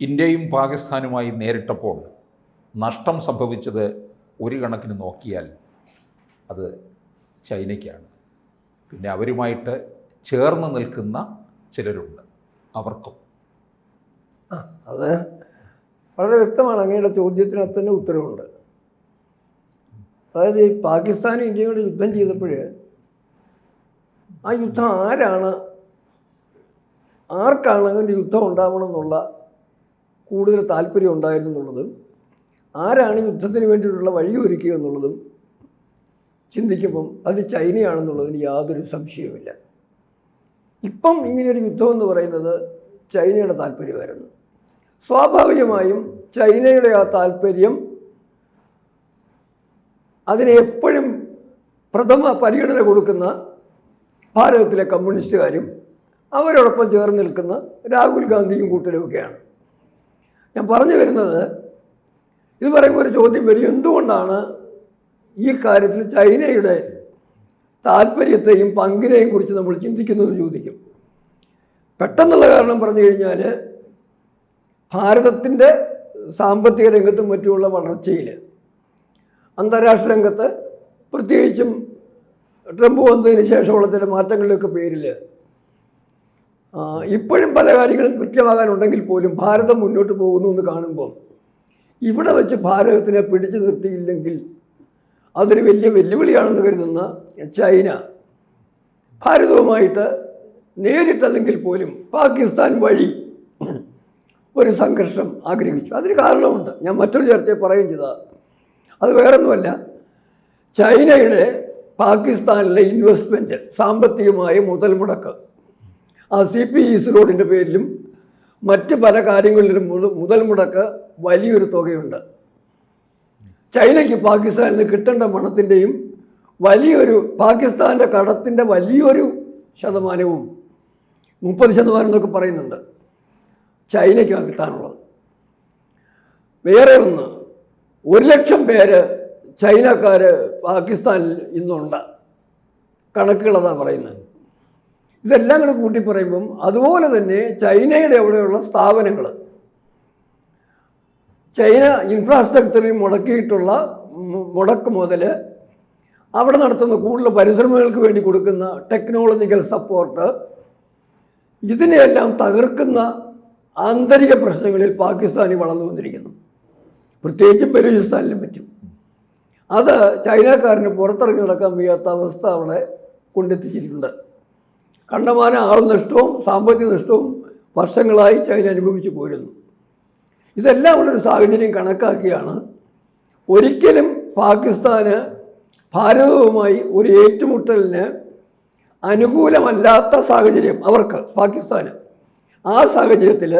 ഇന്ത്യയും പാകിസ്ഥാനുമായി നേരിട്ടപ്പോൾ നഷ്ടം സംഭവിച്ചത് ഒരു കണക്കിന് നോക്കിയാൽ അത് ചൈനയ്ക്കാണ്. പിന്നെ അവരുമായിട്ട് ചേർന്ന് നിൽക്കുന്ന ചിലരുണ്ട്. അവർക്കും. അത് വളരെ വ്യക്തമാണ്. അങ്ങയുടെ ചോദ്യത്തിനകത്ത് തന്നെ ഉത്തരവുണ്ട്. അതായത് പാകിസ്ഥാനും ഇന്ത്യയോട് യുദ്ധം ചെയ്തപ്പോൾ ആ യുദ്ധം ആരാണ്? ആർക്കാണ് അങ്ങനെ യുദ്ധം ഉണ്ടാവണം എന്നുള്ള കൂടുതൽ താല്പര്യം ഉണ്ടായിരുന്നു എന്നുള്ളതും ആരാണ് യുദ്ധത്തിന് വേണ്ടിയിട്ടുള്ള വഴിയൊരുക്കുക എന്നുള്ളതും ചിന്തിക്കുമ്പം അത് ചൈനയാണെന്നുള്ളതിന് യാതൊരു സംശയവുമില്ല. ഇപ്പം ഇങ്ങനെയൊരു യുദ്ധം എന്ന് പറയുന്നത് ചൈനയുടെ താല്പര്യമായിരുന്നു. സ്വാഭാവികമായും ചൈനയുടെ ആ താല്പര്യം അതിനെ എപ്പോഴും പ്രഥമ പരിഗണന കൊടുക്കുന്ന ഭാരതത്തിലെ കമ്മ്യൂണിസ്റ്റുകാരും അവരോടൊപ്പം ചേർന്ന് നിൽക്കുന്ന രാഹുൽ ഗാന്ധിയും കൂട്ടരുമൊക്കെയാണ്. ഞാൻ പറഞ്ഞു വരുന്നത് ഇത് പറയുമ്പോൾ ഒരു ചോദ്യം വരും. എന്തുകൊണ്ടാണ് ഈ കാര്യത്തിൽ ചൈനയുടെ താല്പര്യത്തെയും പങ്കിനെയും കുറിച്ച് നമ്മൾ ചിന്തിക്കുന്നതെന്ന് ചോദിക്കും. പെട്ടെന്നുള്ള കാരണം പറഞ്ഞു കഴിഞ്ഞാൽ ഭാരതത്തിന്റെ സാമ്പത്തിക രംഗത്തും മറ്റുമുള്ള വളർച്ചയിൽ അന്താരാഷ്ട്ര രംഗത്ത് പ്രത്യേകിച്ചും ട്രംപ് വന്നതിന് ശേഷമുള്ള ചില മാറ്റങ്ങളുടെയൊക്കെ പേരിൽ ഇപ്പോഴും പല കാര്യങ്ങളും കൃത്യമാകാനുണ്ടെങ്കിൽ പോലും ഭാരതം മുന്നോട്ട് പോകുന്നു എന്ന് കാണുമ്പോൾ ഇവിടെ വെച്ച് ഭാരതത്തിനെ പിടിച്ചു നിർത്തിയില്ലെങ്കിൽ അതൊരു വലിയ വെല്ലുവിളിയാണെന്ന് കരുതുന്ന ചൈന ഭാരതവുമായിട്ട് നേരിട്ടല്ലെങ്കിൽ പോലും പാകിസ്ഥാൻ വഴി ഒരു സംഘർഷം ആഗ്രഹിച്ചു. അതിന് കാരണമുണ്ട്. ഞാൻ മറ്റൊരു ചർച്ചയിൽ പറയുകയും ചെയ്തതാണ് അത് വേറൊന്നുമല്ല. ചൈനയുടെ പാകിസ്ഥാനിലെ ഇൻവെസ്റ്റ്മെന്റ് സാമ്പത്തികമായ മുതൽ മുടക്ക് ആ സി പി ഈസ് റോഡിന്റെ പേരിലും മറ്റ് പല കാര്യങ്ങളിലും മുതൽ മുടക്ക് വലിയൊരു തുകയുണ്ട്. ചൈനയ്ക്ക് പാകിസ്ഥാനിൽ നിന്ന് കിട്ടേണ്ട പണത്തിന്റെയും വലിയൊരു പാകിസ്ഥാന്റെ കടത്തിന്റെ വലിയൊരു ശതമാനവും മുപ്പത് ശതമാനം എന്നൊക്കെ പറയുന്നുണ്ട് ചൈനയ്ക്കാണ് കിട്ടാനുള്ളത്. വേറെ ഒന്ന് ഒരു ലക്ഷം പേര് ചൈനക്കാർ പാകിസ്ഥാനിൽ ഇന്നുണ്ട്. കണക്കുകളതാണ് പറയുന്നത്. ഇതെല്ലാം കൂടെ കൂട്ടി പറയുമ്പം അതുപോലെ തന്നെ ചൈനയുടെ അവിടെയുള്ള സ്ഥാപനങ്ങൾ ചൈന ഇൻഫ്രാസ്ട്രക്ചറിൽ മുടക്കിയിട്ടുള്ള മുടക്ക് മുതൽ അവിടെ നടത്തുന്ന കൂടുതൽ പരിശ്രമങ്ങൾക്ക് വേണ്ടി കൊടുക്കുന്ന ടെക്നോളജിക്കൽ സപ്പോർട്ട് ഇതിനെയെല്ലാം തകർക്കുന്ന ആന്തരിക പ്രശ്നങ്ങളിൽ പാകിസ്ഥാനി വളർന്നു വന്നിരിക്കുന്നു. പ്രത്യേകിച്ചും ബലൂചിസ്ഥാനിലും പറ്റും. അത് ചൈനക്കാരന് പുറത്തിറങ്ങി നടക്കാൻ വയ്യാത്ത അവസ്ഥ അവിടെ കൊണ്ടെത്തിച്ചിട്ടുണ്ട്. കണ്ടമാന ആൾ നഷ്ടവും സാമ്പത്തിക നഷ്ടവും വർഷങ്ങളായി ചൈന അനുഭവിച്ചു പോരുന്നു. ഇതെല്ലാം ഉള്ളൊരു സാഹചര്യം കണക്കാക്കിയാണ് ഒരിക്കലും പാകിസ്ഥാന് ഭാരതവുമായി ഒരു ഏറ്റുമുട്ടലിന് അനുകൂലമല്ലാത്ത സാഹചര്യം അവർക്ക് പാകിസ്ഥാന്. ആ സാഹചര്യത്തിൽ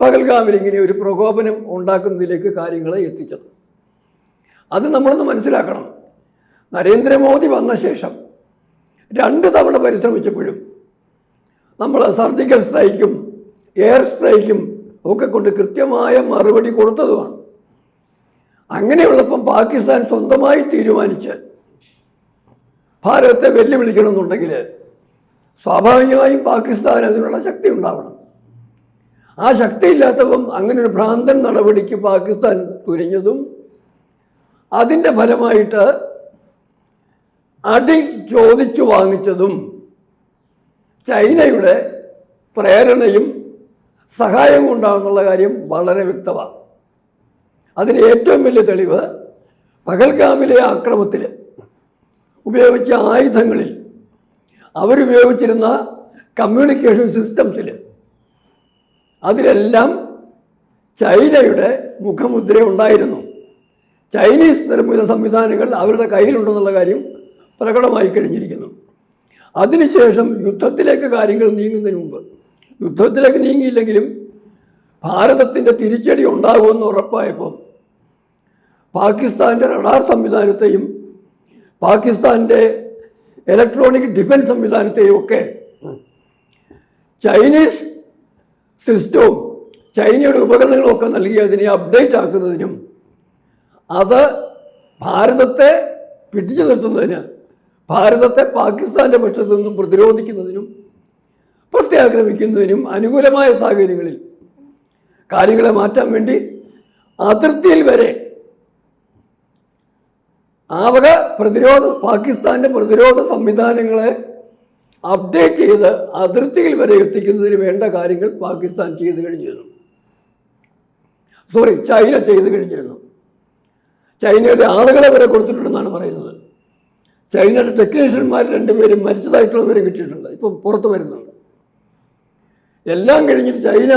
പകൽഗാമിൽ ഇങ്ങനെ ഒരു പ്രകോപനം ഉണ്ടാക്കുന്നതിലേക്ക് കാര്യങ്ങളെ എത്തിച്ചത്. അത് നമ്മളൊന്ന് മനസ്സിലാക്കണം. നരേന്ദ്രമോദി വന്ന ശേഷം രണ്ട് തവണ പരിശ്രമിച്ചപ്പോഴും നമ്മൾ സർജിക്കൽ സ്ട്രൈക്കും എയർ സ്ട്രൈക്കും ഒക്കെ കൊണ്ട് കൃത്യമായ മറുപടി കൊടുത്തതുമാണ്. അങ്ങനെയുള്ളപ്പം പാകിസ്ഥാൻ സ്വന്തമായി തീരുമാനിച്ച് ഭാരതത്തെ വെല്ലുവിളിക്കണമെന്നുണ്ടെങ്കിൽ സ്വാഭാവികമായും പാകിസ്ഥാൻ അതിനുള്ള ശക്തി ഉണ്ടാവണം. ആ ശക്തിയില്ലാത്തപ്പം അങ്ങനെ ഒരു ഭ്രാന്തൻ നടപടിക്ക് പാകിസ്ഥാൻ തുനിഞ്ഞതും അതിന്റെ ഫലമായിട്ട് അടി ചോദിച്ചു വാങ്ങിച്ചതും ചൈനയുടെ പ്രേരണയും സഹായവും ഉണ്ടാകുന്നുള്ള കാര്യം വളരെ വ്യക്തമാണ്. അതിന് ഏറ്റവും വലിയ തെളിവ് പകൽഗാമിലെ ആക്രമത്തിൽ ഉപയോഗിച്ച ആയുധങ്ങളിൽ അവരുപയോഗിച്ചിരുന്ന കമ്മ്യൂണിക്കേഷൻ സിസ്റ്റംസിൽ അതിലെല്ലാം ചൈനയുടെ മുഖമുദ്ര ഉണ്ടായിരുന്നു. ചൈനീസ് നിർമ്മിത സംവിധാനങ്ങൾ അവരുടെ കയ്യിലുണ്ടെന്നുള്ള കാര്യം പ്രകടമായി കഴിഞ്ഞിരിക്കുന്നു. അതിനുശേഷം യുദ്ധത്തിലേക്ക് കാര്യങ്ങൾ നീങ്ങുന്നതിന് മുമ്പ് യുദ്ധത്തിലേക്ക് നീങ്ങിയില്ലെങ്കിലും ഭാരതത്തിന്റെ തിരിച്ചടി ഉണ്ടാകുമെന്ന് ഉറപ്പായപ്പോൾ പാകിസ്ഥാന്റെ റഡാർ സംവിധാനത്തെയും പാകിസ്ഥാന്റെ ഇലക്ട്രോണിക് ഡിഫൻസ് സംവിധാനത്തെയും ഒക്കെ ചൈനീസ് സിസ്റ്റവും ചൈനയുടെ ഉപകരണങ്ങളൊക്കെ നൽകി അതിനെ അപ്ഡേറ്റ് ആക്കുന്നതിനും അത് ഭാരതത്തെ പിടിച്ചു നിർത്തുന്നതിന് ഭാരതത്തെ പാകിസ്ഥാന്റെ പക്ഷത്തു നിന്നും പ്രതിരോധിക്കുന്നതിനും പ്രത്യാക്രമിക്കുന്നതിനും അനുകൂലമായ സാഹചര്യങ്ങളിൽ കാര്യങ്ങളെ മാറ്റാൻ വേണ്ടി അതിർത്തിയിൽ വരെ ആവക വക പ്രതിരോധ പാകിസ്ഥാന്റെ പ്രതിരോധ സംവിധാനങ്ങളെ അപ്ഡേറ്റ് ചെയ്ത് അതിർത്തിയിൽ വരെ എത്തിക്കുന്നതിന് വേണ്ട കാര്യങ്ങൾ പാകിസ്ഥാൻ ചെയ്തു കഴിഞ്ഞിരുന്നു. സോറി ചൈന ചെയ്തു കഴിഞ്ഞിരുന്നു. ചൈനയുടെ ആളുകളെ വരെ കൊടുത്തിട്ടുണ്ടെന്നാണ് പറയുന്നത്. ചൈനയുടെ ടെക്നീഷ്യന്മാർ രണ്ടുപേരും മരിച്ചതായിട്ടുള്ള വിവരം കിട്ടിയിട്ടുണ്ട്. ഇപ്പം പുറത്ത് വരുന്നുണ്ട്. എല്ലാം കഴിഞ്ഞിട്ട് ചൈന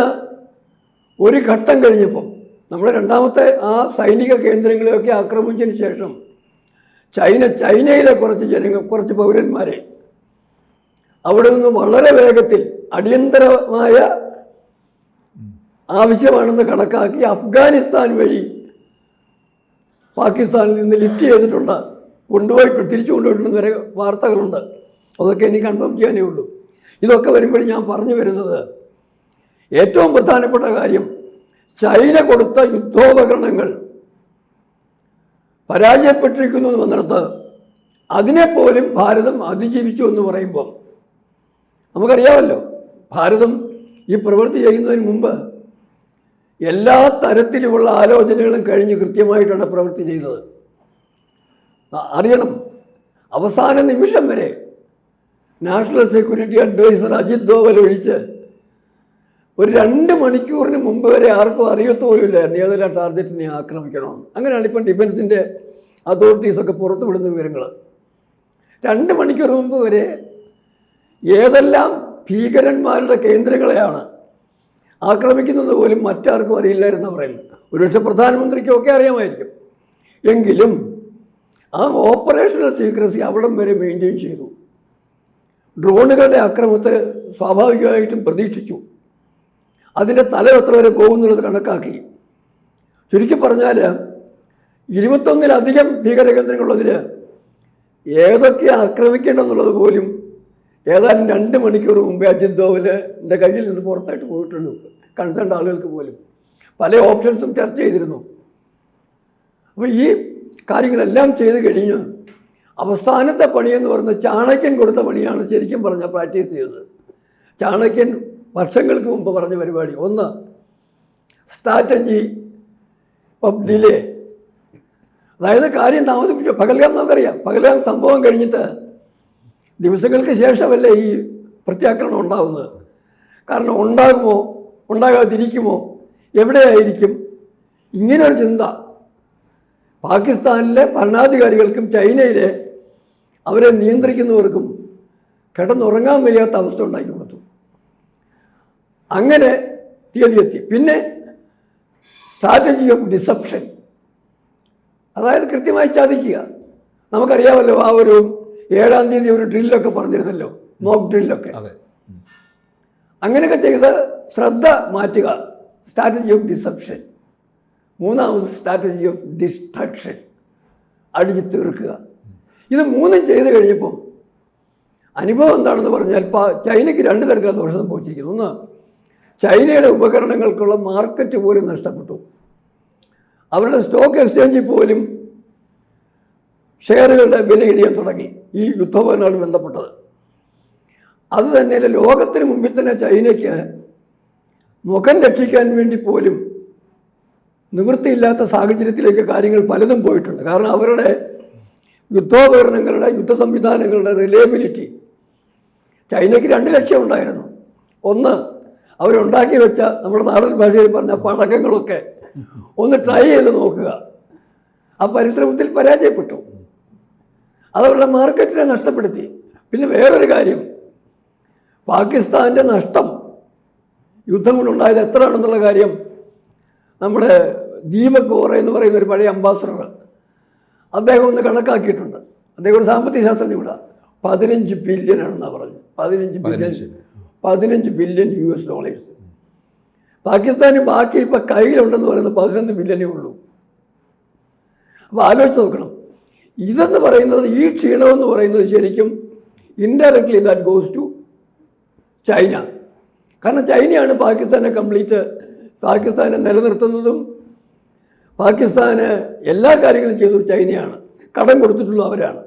ഒരു ഘട്ടം കഴിഞ്ഞപ്പം നമ്മുടെ രണ്ടാമത്തെ ആ സൈനിക കേന്ദ്രങ്ങളെയൊക്കെ ആക്രമിച്ചതിന് ശേഷം ചൈന ചൈനയിലെ കുറച്ച് ജനങ്ങൾ കുറച്ച് പൗരന്മാരെ അവിടെ നിന്ന് വളരെ വേഗത്തിൽ അടിയന്തരമായ ആവശ്യമാണെന്ന് കണക്കാക്കി അഫ്ഗാനിസ്ഥാൻ വഴി പാകിസ്ഥാനിൽ നിന്ന് ലിഫ്റ്റ് ചെയ്തിട്ടുണ്ട്. കൊണ്ടുപോയിട്ട് തിരിച്ചു കൊണ്ടുപോയിട്ടുണ്ട് വരെ വാർത്തകളുണ്ട്. അതൊക്കെ എനിക്ക് കൺഫേം ചെയ്യാനേ ഉള്ളൂ. ഇതൊക്കെ വരുമ്പോൾ ഞാൻ പറഞ്ഞു വരുന്നത് ഏറ്റവും പ്രധാനപ്പെട്ട കാര്യം ചൈന കൊടുത്ത യുദ്ധോപകരണങ്ങൾ പരാജയപ്പെട്ടിരിക്കുന്നു എന്ന് വന്നിടത്ത് അതിനെപ്പോലും ഭാരതം അതിജീവിച്ചു എന്ന് പറയുമ്പം നമുക്കറിയാമല്ലോ ഭാരതം ഈ പ്രവൃത്തി ചെയ്യുന്നതിന് മുമ്പ് എല്ലാ തരത്തിലുമുള്ള ആലോചനകളും കഴിഞ്ഞ് കൃത്യമായിട്ടാണ് പ്രവൃത്തി ചെയ്തത്. അറിയണം. അവസാന നിമിഷം വരെ national security adviser Ajit Doval ഒഴിച്ച് ഒരു രണ്ട് മണിക്കൂറിന് മുമ്പ് വരെ ആർക്കും അറിയത്തോലുമില്ലായിരുന്നു ഏതെല്ലാം ടാർഗറ്റിനെ ആക്രമിക്കണമെന്ന്. അങ്ങനെയാണ് ഇപ്പം ഡിഫൻസിന്റെ അതോറിറ്റീസൊക്കെ പുറത്തു വിടുന്ന വിവരങ്ങൾ രണ്ട് മണിക്കൂർ മുമ്പ് വരെ ഏതെല്ലാം ഭീകരന്മാരുടെ കേന്ദ്രങ്ങളെയാണ് ആക്രമിക്കുന്നത് പോലും മറ്റാർക്കും അറിയില്ലായിരുന്നു പറയുന്നത്. ഒരുപക്ഷെ പ്രധാനമന്ത്രിക്കൊക്കെ അറിയാമായിരിക്കും. എങ്കിലും ആ ഓപ്പറേഷണൽ സീക്രസി അവിടം വരെ മെയിന്റെയിൻ ചെയ്തു. ഡ്രോണുകളുടെ അക്രമത്തെ സ്വാഭാവികമായിട്ടും പ്രതീക്ഷിച്ചു. അതിന്റെ തല എത്ര വരെ പോകുന്നുള്ളത് കണക്കാക്കി. ചുരുക്കി പറഞ്ഞാൽ ഇരുപത്തൊന്നിലധികം ഭീകരകേന്ദ്രങ്ങളുള്ളതിൽ ഏതൊക്കെ ആക്രമിക്കേണ്ടെന്നുള്ളത് പോലും ഏതാനും രണ്ട് മണിക്കൂർ മുമ്പേ അജിത് ദോവലിന്റെ കയ്യിൽ നിന്ന് പുറത്തായിട്ട് പോയിട്ടുള്ളൂ കൺസേൺ ആളുകൾക്ക് പോലും. പല ഓപ്ഷൻസും ചർച്ച ചെയ്തിരുന്നു. അപ്പോൾ ഈ കാര്യങ്ങളെല്ലാം ചെയ്ത് കഴിഞ്ഞ്. അവസാനത്തെ പണിയെന്ന് പറയുന്നത് ചാണക്യൻ കൊടുത്ത പണിയാണ് ശരിക്കും പറഞ്ഞ പ്രാക്ടീസ് ചെയ്തത്. ചാണക്യൻ വർഷങ്ങൾക്ക് മുമ്പ് പറഞ്ഞ പരിപാടി. ഒന്ന് സ്ട്രാറ്റജി ഓഫ് ഡിലേ അതായത് കാര്യം താമസിപ്പിച്ചു. പകൽകാലം നമുക്കറിയാം. പകൽകാലം സംഭവം കഴിഞ്ഞിട്ട് ദിവസങ്ങൾക്ക് ശേഷമല്ലേ ഈ പ്രത്യാക്രമണം ഉണ്ടാകുന്നത് കാരണം ഉണ്ടാകുമോ ഉണ്ടാകാതിരിക്കുമോ എവിടെയായിരിക്കും? ഇങ്ങനൊരു ചിന്ത. പാകിസ്ഥാനിലെ ഭരണാധികാരികൾക്കും ചൈനയിലെ അവരെ നിയന്ത്രിക്കുന്നവർക്കും കിടന്നുറങ്ങാൻ വയ്യാത്ത അവസ്ഥ ഉണ്ടാക്കി കൊടുത്തു. അങ്ങനെ തീയതി എത്തി പിന്നെ സ്ട്രാറ്റജി ഓഫ് ഡിസപ്ഷൻ അതായത് കൃത്യമായി ചതിക്കുക. നമുക്കറിയാമല്ലോ ആ ഒരു ഏഴാം തീയതി ഒരു ഡ്രില്ലൊക്കെ പറഞ്ഞിരുന്നല്ലോ മോക്ക് ഡ്രില്ലൊക്കെ അങ്ങനെയൊക്കെ ചെയ്ത് ശ്രദ്ധ മാറ്റുക സ്ട്രാറ്റജി ഓഫ് ഡിസപ്ഷൻ മൂന്നാമത് സ്ട്രാറ്റജി ഓഫ് ഡിസ്ട്രക്ഷൻ അടിച്ചു തീർക്കുക. ഇത് മൂന്നും ചെയ്ത് കഴിഞ്ഞപ്പോൾ അനുഭവം എന്താണെന്ന് പറഞ്ഞാൽ ചൈനയ്ക്ക് രണ്ട് തരത്തിലുള്ള ദോഷം സംഭവിച്ചിരിക്കുന്നു. ഒന്ന് ചൈനയുടെ ഉപകരണങ്ങൾക്കുള്ള മാർക്കറ്റ് പോലും നഷ്ടപ്പെട്ടു. അവരുടെ സ്റ്റോക്ക് എക്സ്ചേഞ്ചിൽ പോലും ഷെയറുകളുടെ വില ഇടിയാൻ തുടങ്ങി. ഈ യുദ്ധവുമായി ബന്ധപ്പെട്ടത്. അത് തന്നെയല്ല ലോകത്തിന് മുമ്പിൽ തന്നെ ചൈനയ്ക്ക് മുഖം രക്ഷിക്കാൻ വേണ്ടി പോലും നിവൃത്തിയില്ലാത്ത സാഹചര്യത്തിലേക്ക് കാര്യങ്ങൾ പലതും പോയിട്ടുണ്ട്. കാരണം അവരുടെ യുദ്ധോപകരണങ്ങളുടെ യുദ്ധ സംവിധാനങ്ങളുടെ റിലയബിലിറ്റി ചൈനയ്ക്ക് രണ്ട് ലക്ഷ്യമുണ്ടായിരുന്നു ഒന്ന് അവരുണ്ടാക്കി വെച്ച നമ്മുടെ നാടൻ ഭാഷയിൽ പറഞ്ഞ പടക്കങ്ങളൊക്കെ ഒന്ന് ട്രൈ ചെയ്ത് നോക്കുക. ആ പരിശ്രമത്തിൽ പരാജയപ്പെട്ടു. അതവരുടെ മാർക്കറ്റിനെ നഷ്ടപ്പെടുത്തി. പിന്നെ വേറൊരു കാര്യം പാകിസ്ഥാന്റെ നഷ്ടം യുദ്ധം കൊണ്ടുണ്ടായത് എത്രയാണെന്നുള്ള കാര്യം നമ്മുടെ ദീപക് ഗോറ എന്ന് പറയുന്ന ഒരു പഴയ അംബാസഡർ. അദ്ദേഹം ഒന്ന് കണക്കാക്കിയിട്ടുണ്ട്. അദ്ദേഹം ഒരു സാമ്പത്തിക ശാസ്ത്രജ്ഞ കൂടെ പതിനഞ്ച് ബില്യൺ ആണെന്നാണ് പറഞ്ഞത്. പതിനഞ്ച് ബില്യൺ പതിനഞ്ച്. ബില്യൺ യു എസ് ഡോളേഴ്സ് പാകിസ്ഥാന് ബാക്കി ഇപ്പം കയ്യിലുണ്ടെന്ന് പറയുന്നത് പതിനൊന്ന് ബില്യനേ ഉള്ളൂ. അപ്പോൾ ആലോചിച്ച് നോക്കണം. ഇതെന്ന് പറയുന്നത് ഈ ക്ഷീണമെന്ന് പറയുന്നത് ശരിക്കും indirectly that goes to China കാരണം ചൈനയാണ് പാകിസ്ഥാനെ കംപ്ലീറ്റ് പാകിസ്ഥാനെ നിലനിർത്തുന്നതും പാകിസ്ഥാന് എല്ലാ കാര്യങ്ങളും ചെയ്തത് ചൈനയാണ്. കടം കൊടുത്തിട്ടുള്ള അവരാണ്.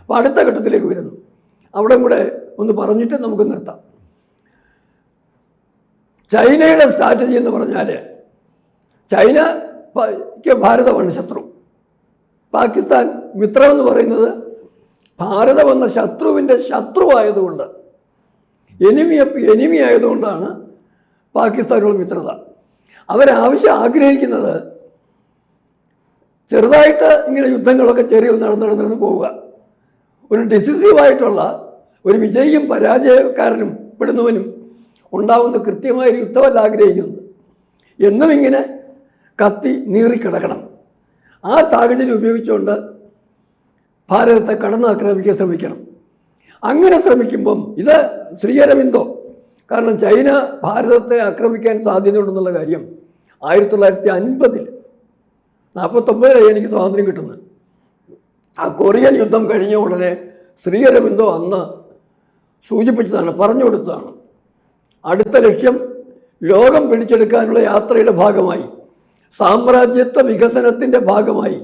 അപ്പോൾ അടുത്ത ഘട്ടത്തിലേക്ക് വരുന്നു. അവിടെ കൂടെ ഒന്ന് പറഞ്ഞിട്ട് നമുക്ക് നിർത്താം. ചൈനയുടെ സ്ട്രാറ്റജി എന്ന് പറഞ്ഞാൽ ചൈന പ- ക്ക് ഭാരതമാണ് ശത്രു. പാകിസ്ഥാൻ മിത്രമെന്ന് പറയുന്നത് ഭാരതം എന്ന ശത്രുവിന്റെ ശത്രുവായതുകൊണ്ട് എനിമി എനിമി ആയതുകൊണ്ടാണ് പാകിസ്ഥാനുള്ള മിത്രത. അവരാവശ്യം ആഗ്രഹിക്കുന്നത് ചെറുതായിട്ട് ഇങ്ങനെ യുദ്ധങ്ങളൊക്കെ ചെറിയ നടന്നു നടന്നു പോവുക. ഒരു ഡിസിസീവായിട്ടുള്ള ഒരു വിജയിയും പരാജയക്കാരനും പെടുന്നവനും ഉണ്ടാവുന്ന കൃത്യമായൊരു യുദ്ധമല്ല ആഗ്രഹിക്കുന്നത്. എന്നും ഇങ്ങനെ കത്തി നീറിക്കിടക്കണം. ആ സാഹചര്യം ഉപയോഗിച്ചുകൊണ്ട് ഭാരതത്തെ കടന്നാക്രമിക്കാൻ ശ്രമിക്കണം. അങ്ങനെ ശ്രമിക്കുമ്പം ഇത് ശ്രീഅരവിന്ദോ കാരണം ചൈന ഭാരതത്തെ ആക്രമിക്കാൻ സാധ്യതയുണ്ടെന്നുള്ള കാര്യം ആയിരത്തി തൊള്ളായിരത്തി അൻപതിൽ നാൽപ്പത്തൊമ്പതിലായി എനിക്ക് സ്വാതന്ത്ര്യം കിട്ടുന്നത്. ആ കൊറിയൻ യുദ്ധം കഴിഞ്ഞ ഉടനെ ശ്രീഅരവിന്ദോ അന്ന് സൂചിപ്പിച്ചതാണ് പറഞ്ഞു കൊടുത്തതാണ്. അടുത്ത ലക്ഷ്യം ലോകം പിടിച്ചെടുക്കാനുള്ള യാത്രയുടെ ഭാഗമായി സാമ്രാജ്യത്വ വികസനത്തിന്റെ ഭാഗമായി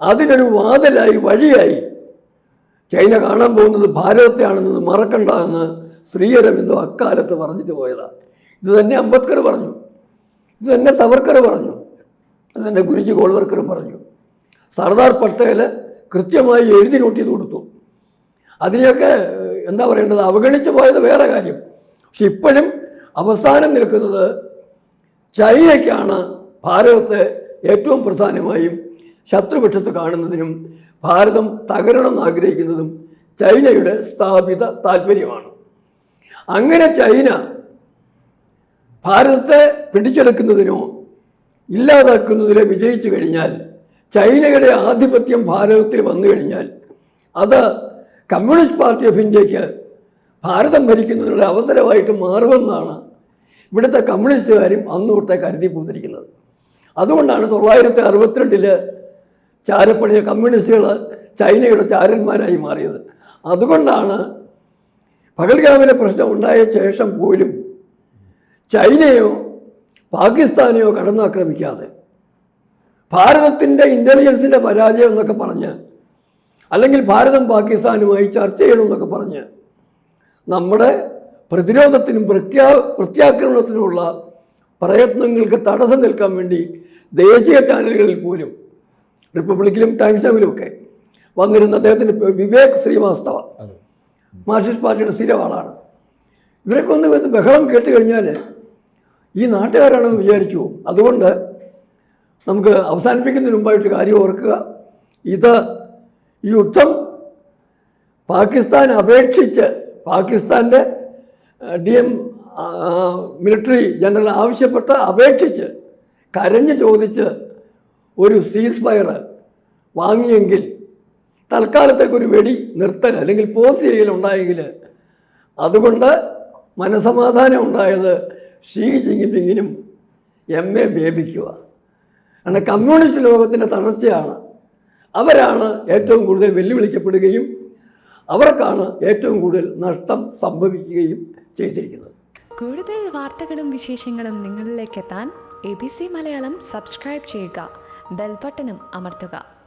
അതിനൊരു വാതിലായി വഴിയായി ചൈന കാണാൻ പോകുന്നത് ഭാരതത്തെയാണെന്നത് മറക്കണ്ട എന്ന് ശ്രീഅരവിന്ദോ അക്കാലത്ത് പറഞ്ഞിട്ട് പോയതാണ് ഇത് തന്നെ അംബേദ്കർ പറഞ്ഞു. ഇത് തന്നെ സവർക്കർ പറഞ്ഞു. അത് തന്നെ ഗുരുജി ഗോൾവർക്കറും പറഞ്ഞു. സർദാർ പട്ടേൽ കൃത്യമായി എഴുതി നോട്ട് ചെയ്ത് കൊടുത്തു. അതിനെയൊക്കെ എന്താ പറയേണ്ടത്? അവഗണിച്ച് പോയത് വേറെ കാര്യം. പക്ഷെ ഇപ്പോഴും അവസാനം നിൽക്കുന്നത് ചൈനയ്ക്കാണ് ഭാരതത്തെ ഏറ്റവും പ്രധാനമായും ശത്രുപക്ഷത്ത് കാണുന്നതിനും ഭാരതം തകരണം ആഗ്രഹിക്കുന്നതും ചൈനയുടെ സ്ഥാപിത താല്പര്യമാണ്. അങ്ങനെ ചൈന ഭാരതത്തെ പിടിച്ചെടുക്കുന്നതിനോ ഇല്ലാതാക്കുന്നതിലോ വിജയിച്ചു കഴിഞ്ഞാൽ ചൈനയുടെ ആധിപത്യം ഭാരതത്തിൽ വന്നു കഴിഞ്ഞാൽ അത് കമ്മ്യൂണിസ്റ്റ് പാർട്ടി ഓഫ് ഇന്ത്യയ്ക്ക് ഭാരതം ഭരിക്കുന്നതിനുള്ള അവസരമായിട്ട് മാറുമെന്നാണ് ഇവിടുത്തെ കമ്മ്യൂണിസ്റ്റുകാരും അന്ന് തൊട്ടേ കരുതി പോന്നിരിക്കുന്നത് അതുകൊണ്ടാണ് തൊള്ളായിരത്തി അറുപത്തിരണ്ടിൽ ചാരപ്പണിയ കമ്മ്യൂണിസ്റ്റുകൾ ചൈനയുടെ ചാരന്മാരായി മാറിയത്. അതുകൊണ്ടാണ് പകൽഗാമിലെ പ്രശ്നം ഉണ്ടായ ശേഷം പോലും ചൈനയോ പാകിസ്ഥാനെയോ കടന്നാക്രമിക്കാതെ ഭാരതത്തിന്റെ ഇന്റലിജൻസിന്റെ പരാജയം എന്നൊക്കെ പറഞ്ഞ് അല്ലെങ്കിൽ ഭാരതം പാകിസ്ഥാനുമായി ചർച്ച ചെയ്യണമെന്നൊക്കെ പറഞ്ഞ് നമ്മുടെ പ്രതിരോധത്തിനും പ്രത്യാ പ്രത്യാക്രമണത്തിനുമുള്ള പ്രയത്നങ്ങൾക്ക് തടസ്സം നിൽക്കാൻ വേണ്ടി ദേശീയ ചാനലുകളിൽ പോലും റിപ്പബ്ലിക്കിലും ടൈംസ് ടൈമിലും വന്നിരുന്ന അദ്ദേഹത്തിന്റെ വിവേക് ശ്രീവാസ്തവ. മാർക്സിസ്റ്റ് പാർട്ടിയുടെ സ്ഥിരം ആളാണ്. ഇവരൊക്കെ ഒന്ന് ബഹളം കേട്ട് കഴിഞ്ഞാൽ ഈ നാട്ടുകാരാണെന്ന് വിചാരിച്ചു. അതുകൊണ്ട് നമുക്ക് അവസാനിപ്പിക്കുന്നതിന് മുമ്പായിട്ട് കാര്യം ഓർക്കുക. ഇത് ഈ യുദ്ധം പാകിസ്ഥാൻ അപേക്ഷിച്ച് പാകിസ്ഥാന്റെ ഡി എം മിലിറ്ററി ജനറൽ ആവശ്യപ്പെട്ട് അപേക്ഷിച്ച് കരഞ്ഞ് ചോദിച്ച് ഒരു സീസ് ഫയർ വാങ്ങിയെങ്കിൽ തൽക്കാലത്തേക്ക് ഒരു വെടി നിർത്തൽ അല്ലെങ്കിൽ പോസ് ചെയ്യൽ ഉണ്ടായെങ്കിൽ അതുകൊണ്ട് മനസമാധാനം ഉണ്ടായത് ഷീ ജിങ്ങിപ്പിങ്ങിനും എം എ ബേബിക്കുക കാരണം കമ്മ്യൂണിസ്റ്റ് ലോകത്തിന്റെ തളർച്ചയാണ്. അവരാണ് ഏറ്റവും കൂടുതൽ വെല്ലുവിളിക്കപ്പെടുകയും അവർക്കാണ് ഏറ്റവും കൂടുതൽ നഷ്ടം സംഭവിക്കുകയും ചെയ്തിരിക്കുന്നത്. കൂടുതൽ വാർത്തകളും വിശേഷങ്ങളും നിങ്ങളിലേക്ക് എത്താൻ A B C Malayalam subscribe ചെയ്യുക. ബെൽബട്ടനും അമർത്തുക.